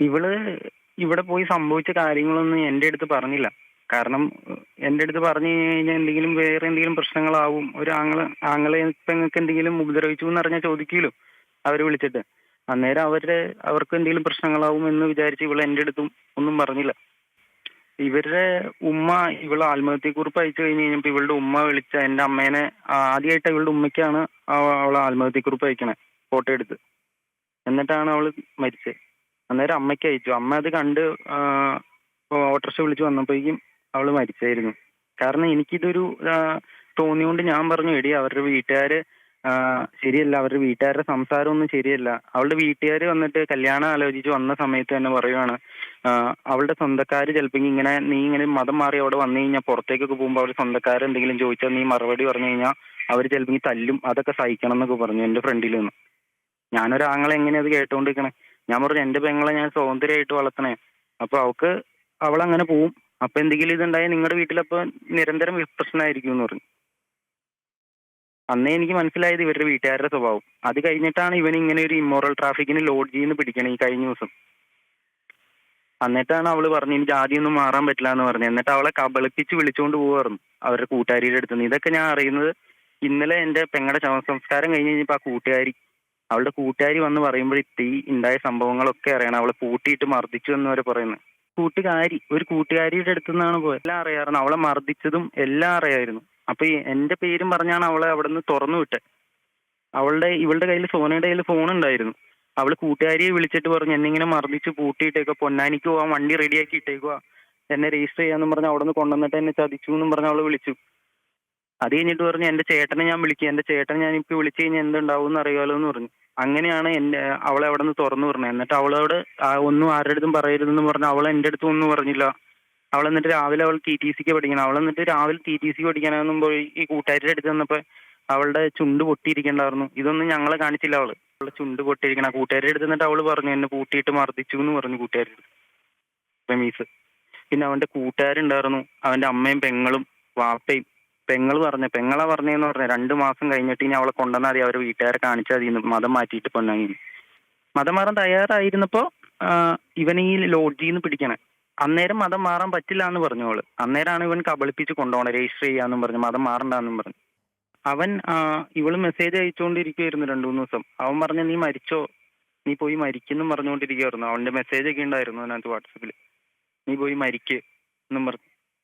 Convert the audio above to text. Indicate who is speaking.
Speaker 1: ഇവൾ ഇവിടെ പോയി സംഭവിച്ച കാര്യങ്ങളൊന്നും എന്റെ അടുത്ത് പറഞ്ഞില്ല. കാരണം എന്റെ അടുത്ത് പറഞ്ഞു കഴിഞ്ഞാൽ എന്തെങ്കിലും വേറെ എന്തെങ്കിലും പ്രശ്നങ്ങളാവും. ഒരു ആങ്ങള ആങ്ങളെ പെങ്ങൾക്ക് എന്തെങ്കിലും ഉപദ്രവിച്ചു എന്ന് അറിഞ്ഞാൽ ചോദിക്കുമല്ലോ അവർ വിളിച്ചിട്ട്. അന്നേരം അവരുടെ അവർക്ക് എന്തെങ്കിലും പ്രശ്നങ്ങളാവും എന്ന് വിചാരിച്ച് ഇവൾ എന്റെ അടുത്തും ഒന്നും പറഞ്ഞില്ല. ഇവരുടെ ഉമ്മ ഇവൾ ആത്മഹത്യക്കുറിപ്പ് അയച്ചു കഴിഞ്ഞ് കഴിഞ്ഞപ്പോൾ ഇവളുടെ ഉമ്മ വിളിച്ച എന്റെ അമ്മേനെ ആദ്യമായിട്ട് ഇവളുടെ ഉമ്മയ്ക്കാണ് അവൾ ആത്മഹത്യക്കുറിപ്പ് അയക്കണേ ഫോട്ടോ എടുത്ത്. എന്നിട്ടാണ് അവൾ മരിച്ചത്. അന്നേരം അമ്മയ്ക്ക് അയച്ചു. അമ്മ അത് കണ്ട് ഓട്ടോറിക്ഷ വിളിച്ചു വന്നപ്പോഴേക്കും അവൾ മരിച്ചായിരുന്നു. കാരണം എനിക്കിതൊരു തോന്നിയോണ്ട് ഞാൻ പറഞ്ഞു എടി അവരുടെ വീട്ടുകാര് ശരിയല്ല അവരുടെ വീട്ടുകാരുടെ സംസാരം ഒന്നും ശരിയല്ല. അവളുടെ വീട്ടുകാർ വന്നിട്ട് കല്യാണം ആലോചിച്ച് വന്ന സമയത്ത് തന്നെ പറയുവാണ് അവളുടെ സ്വന്തക്കാര് ചിലപ്പോൾ ഇങ്ങനെ നീ ഇങ്ങനെ മതം മാറി അവിടെ വന്നു കഴിഞ്ഞാൽ പുറത്തേക്കൊക്കെ പോകുമ്പോൾ അവരുടെ സ്വന്തക്കാർ എന്തെങ്കിലും ചോദിച്ചാൽ നീ മറുപടി പറഞ്ഞു കഴിഞ്ഞാൽ അവർ ചിലപ്പോൾ തല്ലും അതൊക്കെ സഹിക്കണം എന്നൊക്കെ പറഞ്ഞു എന്റെ ഫ്രണ്ടിൽ നിന്ന്. ഞാനൊരാങ്ങളെ എങ്ങനെയാ അത് കേട്ടോണ്ടിരിക്കണേ? ഞാൻ പറഞ്ഞു എന്റെ പെങ്ങളെ ഞാൻ സ്വാതന്ത്ര്യമായിട്ട് വളർത്തണേ. അപ്പൊ അവക്ക് അങ്ങനെ പോവും. അപ്പൊ എന്തെങ്കിലും ഇതുണ്ടായാൽ നിങ്ങളുടെ വീട്ടിലപ്പോ നിരന്തരം പ്രശ്നമായിരിക്കും എന്ന് പറഞ്ഞു. അന്നേ എനിക്ക് മനസ്സിലായത് ഇവരുടെ വീട്ടുകാരുടെ സ്വഭാവം. അത് കഴിഞ്ഞിട്ടാണ് ഇവൻ ഇങ്ങനെ ഒരു ഇമ്മോറൽ ട്രാഫിക്കിന് ലോഡ് ചെയ്യുന്ന പിടിക്കണേ ഈ കഴിഞ്ഞ ദിവസം. എന്നിട്ടാണ് അവൾ പറഞ്ഞു എനിക്ക് ആദ്യമൊന്നും മാറാൻ പറ്റില്ല എന്ന് പറഞ്ഞു. എന്നിട്ട് അവളെ കബളിപ്പിച്ച് വിളിച്ചുകൊണ്ട് പോവായിരുന്നു അവരുടെ കൂട്ടുകാരിയുടെ അടുത്ത് നിന്ന്. ഇതൊക്കെ ഞാൻ അറിയുന്നത് ഇന്നലെ എന്റെ പെങ്ങളുടെ ശവസംസ്കാരം കഴിഞ്ഞ് കഴിഞ്ഞപ്പോൾ ആ കൂട്ടുകാരി അവളുടെ കൂട്ടുകാരി വന്ന് പറയുമ്പോൾ ഈ ഉണ്ടായ സംഭവങ്ങളൊക്കെ അറിയണം. അവളെ പൂട്ടിയിട്ട് മർദ്ദിച്ചു എന്ന് വരെ പറയുന്നത്. കൂട്ടുകാരി ഒരു കൂട്ടുകാരിയുടെ അടുത്തു നിന്നാണ് പോയത്. എല്ലാം അറിയാമായിരുന്നു. അവളെ മർദ്ദിച്ചതും എല്ലാം അറിയായിരുന്നു. അപ്പൊ ഈ എന്റെ പേരും പറഞ്ഞാണ് അവളെ അവിടെ നിന്ന് തുറന്നു വിട്ടത്. അവളുടെ ഇവളുടെ കയ്യിൽ സോനയുടെ കയ്യിൽ ഫോൺ ഉണ്ടായിരുന്നു. അവൾ കൂട്ടുകാരിയെ വിളിച്ചിട്ട് പറഞ്ഞു എന്നെ ഇങ്ങനെ മർദ്ദിച്ച് പൂട്ടിയിട്ടേക്കുക പൊന്നാനിക്ക് പോവാൻ വണ്ടി റെഡിയാക്കി ഇട്ടേക്കുക എന്നെ രജിസ്റ്റർ ചെയ്യാന്നും പറഞ്ഞ് അവിടെ നിന്ന് കൊണ്ടുവന്നിട്ട് എന്നെ ചതിച്ചു എന്നും പറഞ്ഞ് അവൾ വിളിച്ചു. അത് കഴിഞ്ഞിട്ട് പറഞ്ഞു എന്റെ ചേട്ടനെ ഞാൻ വിളിക്കും. എന്റെ ചേട്ടനെ ഞാൻ ഇപ്പൊ വിളിച്ചു കഴിഞ്ഞാൽ എന്തുണ്ടാവും എന്ന് അറിയാലോ എന്ന് പറഞ്ഞു. അങ്ങനെയാണ് എന്റെ അവളെ അവിടെ നിന്ന് തുറന്നു പറഞ്ഞത്. എന്നിട്ട് അവളോട് ഒന്നും ആരുടെ അടുത്തും പറയരുതെന്ന് പറഞ്ഞു അവൾ എന്റെ അടുത്തും ഒന്നും പറഞ്ഞില്ല. അവൾ എന്നിട്ട് രാവിലെ അവൾ ടി ടി സിക്ക് പഠിക്കണം. അവൾ എന്നിട്ട് രാവിലെ ടി ടി സി പഠിക്കാനൊന്നും പോയി ഈ കൂട്ടുകാരുടെ അടുത്ത് വന്നപ്പോ അവളുടെ ചുണ്ട് പൊട്ടിയിരിക്കണ്ടായിരുന്നു. ഇതൊന്നും ഞങ്ങളെ കാണിച്ചില്ല അവൾ. അവളുടെ ചുണ്ട് പൊട്ടിയിരിക്കണം. കൂട്ടുകാരുടെ അടുത്ത് എന്നിട്ട് അവൾ പറഞ്ഞു എന്നെ പൂട്ടിയിട്ട് മർദ്ദിച്ചു എന്ന് പറഞ്ഞു കൂട്ടുകാരുടെ റമീസ് പിന്നെ അവന്റെ കൂട്ടുകാരുണ്ടായിരുന്നു. അവന്റെ അമ്മയും പെങ്ങളും വാപ്പയും പെങ്ങൾ പറഞ്ഞ പെങ്ങളെ പറഞ്ഞെന്ന് പറഞ്ഞ രണ്ട് മാസം കഴിഞ്ഞിട്ട് ഇനി അവളെ കൊണ്ടുവന്നാൽ മതി അവരെ വീട്ടുകാരെ കാണിച്ചാൽ മതി മതം മാറ്റിയിട്ട് പൊന്നാങ്ങി മതം മാറാൻ തയ്യാറായിരുന്നപ്പോ ഇവനെ ഇവൻ ഈ ലോഡ്ജിൽ നിന്ന് പിടിക്കണേ. അന്നേരം മതം മാറാൻ പറ്റില്ല എന്ന് പറഞ്ഞു അവൾ. അന്നേരമാണ് ഇവൻ കബളിപ്പിച്ച് കൊണ്ടുപോകണം രജിസ്റ്റർ ചെയ്യാന്നും പറഞ്ഞു മതം മാറണ്ടെന്നും പറഞ്ഞു. അവൻ ഇവൾ മെസ്സേജ് അയച്ചുകൊണ്ടിരിക്കുവായിരുന്നു രണ്ടു മൂന്ന് ദിവസം. അവൻ പറഞ്ഞു നീ മരിച്ചോ? നീ പോയി മരിക്കെന്നും പറഞ്ഞുകൊണ്ടിരിക്കുവായിരുന്നു അവന്റെ മെസ്സേജ് ഒക്കെ ഉണ്ടായിരുന്നു അതിനകത്ത് വാട്സപ്പിൽ നീ പോയി മരിക്ക് എന്നും പറഞ്ഞു.